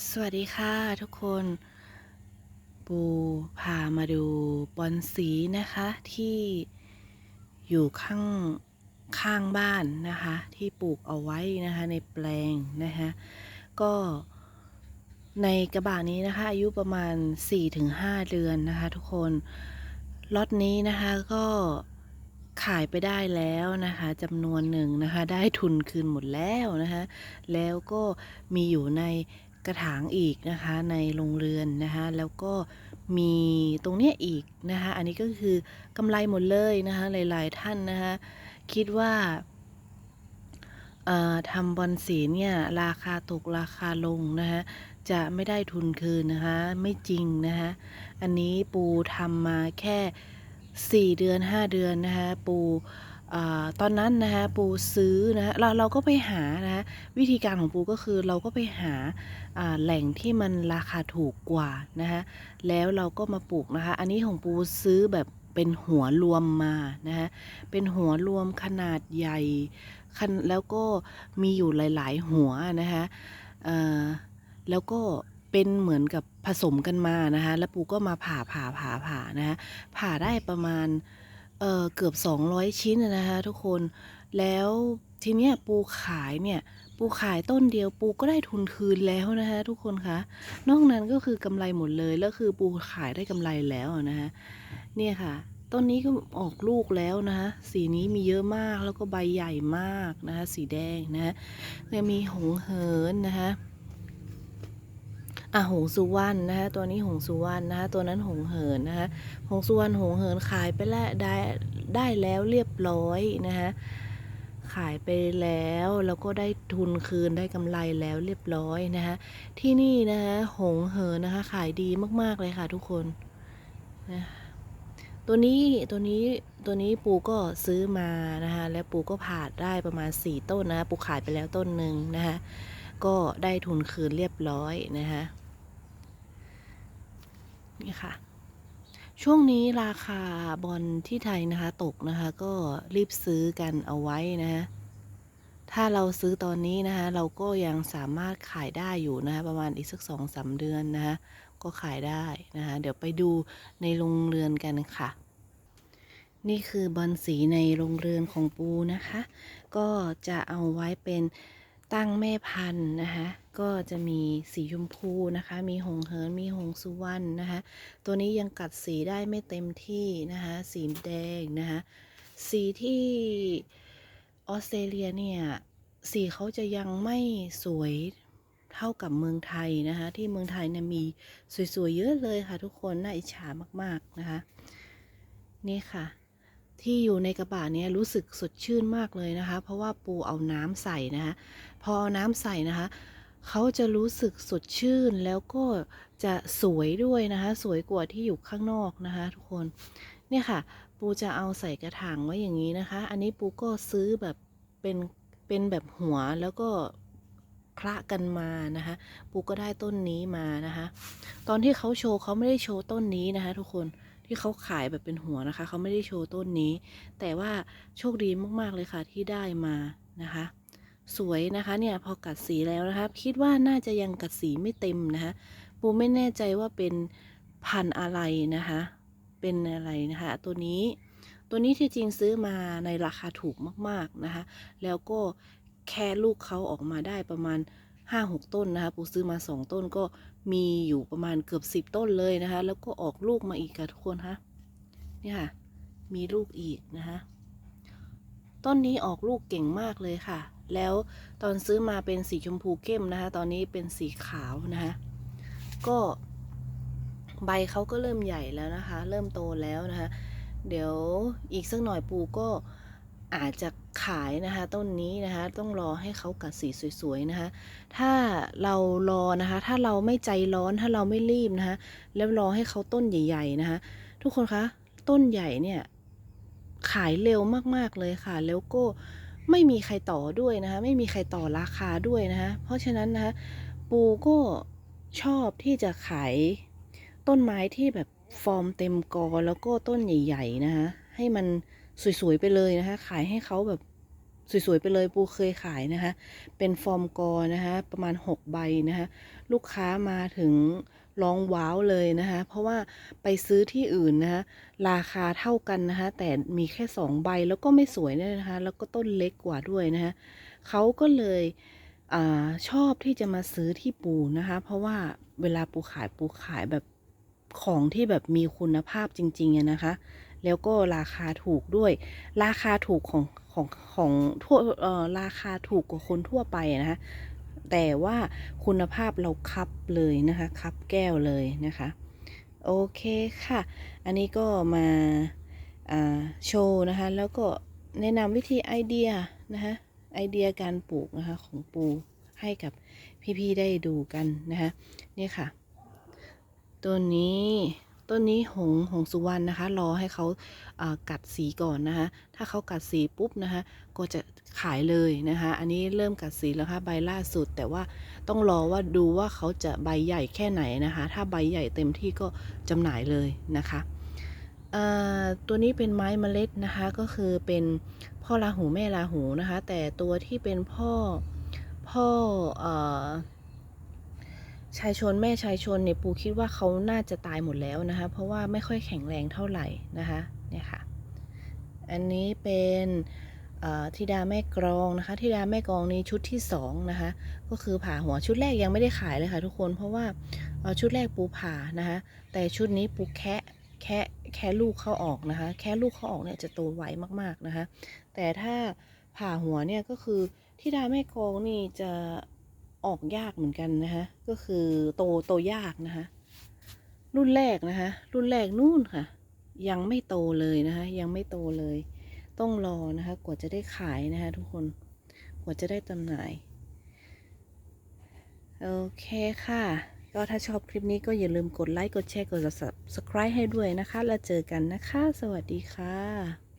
สวัสดีค่ะทุกคน ปูพามาดูบอนสีนะคะที่อยู่ข้างข้างบ้านนะคะ ที่ปลูกเอาไว้นะคะในแปลงนะคะก็ในกระบะนี้นะคะ อายุประมาณ 4-5 เดือนนะคะ ทุกคนล็อตนี้นะคะก็ขายไปได้แล้วนะคะจำนวนหนึ่งนะคะ ได้ทุนคืนหมดแล้วนะคะ แล้วก็มีอยู่ใน กระถางอีกนะคะในโรงเรือนนะคะแล้วก็มีตรงเนี้ยอีกนะคะอันนี้ก็คือกำไรหมดเลยนะคะหลาย ๆ ท่านนะคะคิดว่าทำบอลสีเนี่ยราคาตกราคาลงนะคะจะไม่ได้ทุนคืนนะคะไม่จริงนะคะอันนี้ปูทำมาแค่ 4 เดือน 5 เดือนนะคะปู ตอนนั้นนะคะปูซื้อนะเราเราก็ไปหานะวิธีการของปูก็คือเราก็ไปหาแหล่งที่มันราคาถูกกว่านะคะแล้วเราก็มาปลูกนะคะอันนี้ของปูซื้อแบบเป็นหัวรวมมานะคะเป็นหัวรวมขนาดใหญ่แล้วก็มีอยู่หลาย ๆ หัวนะคะแล้วก็เป็นเหมือนกับผสมกันมานะคะแล้วปูก็มาผ่าผ่าผ่าผ่านะคะผ่าได้ประมาณ เออเกือบ 200 ชิ้นอะนะคะทุกคนแล้วทีเนี้ยปูขายเนี่ยปูขายต้นเดียวปูก็ได้ทุนคืนแล้วนะคะทุกคนคะนอกนั้นก็คือกำไรหมดเลยแล้วคือปูขายได้กำไรแล้วนะคะเนี่ยค่ะต้นนี้ก็ออกลูกแล้วนะคะสีนี้มีเยอะมากแล้วก็ใบใหญ่มากนะคะสีแดงนะคะยังมีหงเหินนะคะ อะหงสุวรรณนะคะตัวนี้หงสุวรรณนะคะตัวนั้นหงเหินนะคะหงสุวรรณหงเหินขายไปแล้วได้ได้แล้วเรียบร้อยนะคะขายไปแล้วแล้วก็ได้ทุนคืนได้กำไรแล้วเรียบร้อยนะคะที่นี่นะคะหงเหินนะคะขายดีมากๆเลยค่ะทุกคนนะตัวนี้ตัวนี้ตัวนี้ปูก็ซื้อมานะคะแล้วปูก็ผ่าได้ประมาณ 4 ต้นนะคะปูขายไปแล้วต้นหนึ่งนะคะก็ได้ทุนคืนเรียบร้อยนะคะ นี่ค่ะ ช่วงนี้ราคาบอลที่ไทยนะคะ ตกนะคะ ก็รีบซื้อกันเอาไว้นะฮะถ้าเราซื้อตอนนี้นะคะเราก็ยังสามารถขายได้อยู่นะคะประมาณอีกสักสองสามเดือนนะคะก็ขายได้นะคะเดี๋ยวไปดูในโรงเรือนกันค่ะ นี่คือบอลสีในโรงเรือนของปูนะคะ ก็จะเอาไว้เป็น ตั้งแม่พันธุ์นะคะก็จะมีสีชมพูนะคะ มีหงเหิน มีหงสุวรรณนะคะ ตัวนี้ยังกัดสีได้ไม่เต็มที่นะคะ สีแดงนะคะ สีที่ออสเตรเลียเนี่ย สีเขาจะยังไม่สวยเท่ากับเมืองไทยนะคะ ที่เมืองไทยเนี่ยมีสวยๆเยอะเลยค่ะทุกคน น่าอิจฉามากๆนะคะ นี่ค่ะ ที่อยู่ในกระบะเนี้ยรู้สึกสดชื่นมากเลยนะคะ เพราะว่าปูเอาน้ำใส่นะคะพอเอาน้ำใส่นะคะเขาจะรู้สึกสดชื่นแล้วก็จะสวยด้วยนะคะ สวยกว่าที่อยู่ข้างนอกนะคะ ทุกคนเนี่ยค่ะ ปูจะเอาใส่กระถางไว้อย่างนี้นะคะ อันนี้ปูก็ซื้อแบบเป็นเป็นแบบหัวแล้วก็คละกันมานะคะ ปูก็ได้ต้นนี้มานะคะ ตอนที่เขาโชว์เขาไม่ได้โชว์ต้นนี้นะคะ ทุกคน ที่เขาขายแบบเป็นหัวนะคะ เขาไม่ได้โชว์ต้นนี้ แต่ว่าโชคดีมากๆเลยค่ะที่ได้มานะคะ สวยนะคะเนี่ยพอกัดสีแล้วนะคะ คิดว่าน่าจะยังกัดสีไม่เต็มนะคะปูไม่แน่ใจว่าเป็นพันอะไรนะคะ เป็นอะไรนะคะ ตัวนี้ ตัวนี้ที่จริงซื้อมาในราคาถูกมากๆนะคะ แล้วก็แค่ลูกเขาออกมาได้ประมาณ5-6ต้นนะคะ ปูซื้อมา2ต้นก็ มีอยู่ประมาณเกือบ10ต้นเลยนะคะ แล้วก็ออกลูกมาอีกค่ะทุกคนคะนี่ค่ะ มีลูกอีกนะคะต้นนี้ออกลูกเก่งมากเลยค่ะ แล้วตอนซื้อมาเป็นสีชมพูเข้มนะคะ ตอนนี้เป็นสีขาวนะคะ ก็ใบเขาก็เริ่มใหญ่แล้วนะคะ เริ่มโตแล้วนะคะ เดี๋ยวอีกสักหน่อยปูก็ อาจจะขายนะคะต้นนี้นะคะต้องรอให้เขากัดสีสวยๆนะคะ ถ้าเรารอนะคะ ถ้าเราไม่ใจร้อนถ้าเราไม่รีบนะคะแล้วรอให้เขาต้นใหญ่ ๆนะคะ ทุกคนคะต้นใหญ่เนี่ยขายเร็วมากๆเลยค่ะ แล้วก็ไม่มีใครต่อด้วยนะคะ ไม่มีใครต่อราคาด้วยนะคะ เพราะฉะนั้นนะคะปูก็ชอบที่จะขายต้นไม้ที่แบบฟอร์มเต็มกอแล้วก็ต้นใหญ่ ๆ นะคะให้มัน สวยๆไปเลยนะคะ ขายให้เขาแบบสวยๆไปเลยปูเคยขายนะคะ เป็นฟอร์มกอนะคะประมาณ 6 ใบนะคะลูกค้ามาถึงร้องว้าวเลยนะคะ เพราะว่าไปซื้อที่อื่นนะคะราคาเท่ากันนะคะ แต่มีแค่ 2 ใบแล้วก็ไม่สวยด้วยนะคะ แล้วก็ต้นเล็กกว่าด้วยนะคะเขาก็เลยอชอบที่จะมาซื้อที่ปูนะคะ เพราะว่าเวลาปูขายปูขายแบบของที่แบบมีคุณภาพจริงๆนะคะ แล้วก็ราคาถูกด้วย ราคาถูกของของของทั่วเอ่อราคาถูกกว่าคนทั่วไปนะคะแต่ว่าคุณภาพเราคับเลยนะคะคับแก้วเลยนะคะโอเคค่ะ อันนี้ก็มาอ่าโชว์นะคะ แล้วก็แนะนำวิธีไอเดียนะคะไอเดียการปลูกนะคะของปูให้กับพี่ ๆ ได้ดูกันนะคะนี่ค่ะ ตัวนี้ ต้นนี้หงหงสุวรรณนะคะ รอให้เขาากัดสีก่อนนะคะ ถ้าเขากัดสีปุ๊บนะคะ ก็จะขายเลยนะคะ อันนี้เริ่มกัดสีแล้วค่ะใบล่าสุด แต่ว่าต้องรอว่าดูว่าเขาจะใบใหญ่แค่ไหนนะคะ ถ้าใบใหญ่เต็มที่ก็จำหน่ายเลยนะคะตัวนี้เป็นไม้เมล็ดนะคะ ก็คือเป็นพ่อราหูแม่ราหูนะคะ แต่ตัวที่เป็นพ่อพ่ออ ชายชนแม่ชายชนเนี่ยปูคิดว่าเขาน่าจะตายหมดแล้วนะคะ เพราะว่าไม่ค่อยแข็งแรงเท่าไหร่นะคะเนี่ยค่ะ อันนี้เป็นธิดาแม่กรองนะคะธิดาแม่กรองนี้ชุดที่สองนะคะก็คือผ่าหัวชุดแรกยังไม่ได้ขายเลยค่ะทุกคนเพราะว่าเอ่อชุดแรกปูผ่านะคะแต่ชุดนี้ปูแคะแคะแคะลูกเขาออกนะคะ แคะลูกเขาออกเนี่ยจะโตไวมากๆนะคะ แต่ถ้าผ่าหัวเนี่ยก็คือธิดาแม่กรองนี่จะ ออกยากเหมือนกันนะคะก็คือโตโตยากนะคะรุ่นแรกนะคะรุ่นแรกนู่นค่ะ ยังไม่โตเลยนะคะยังไม่โตเลย ต้องรอนะคะกว่าจะได้ขายนะคะทุกคนกว่าจะได้จำหน่าย โอเคค่ะ ก็ถ้าชอบคลิปนี้ก็อย่าลืมกดไลค์ กดแชร์ กด subscribe ให้ด้วยนะคะ แล้วเจอกันนะคะ สวัสดีค่ะ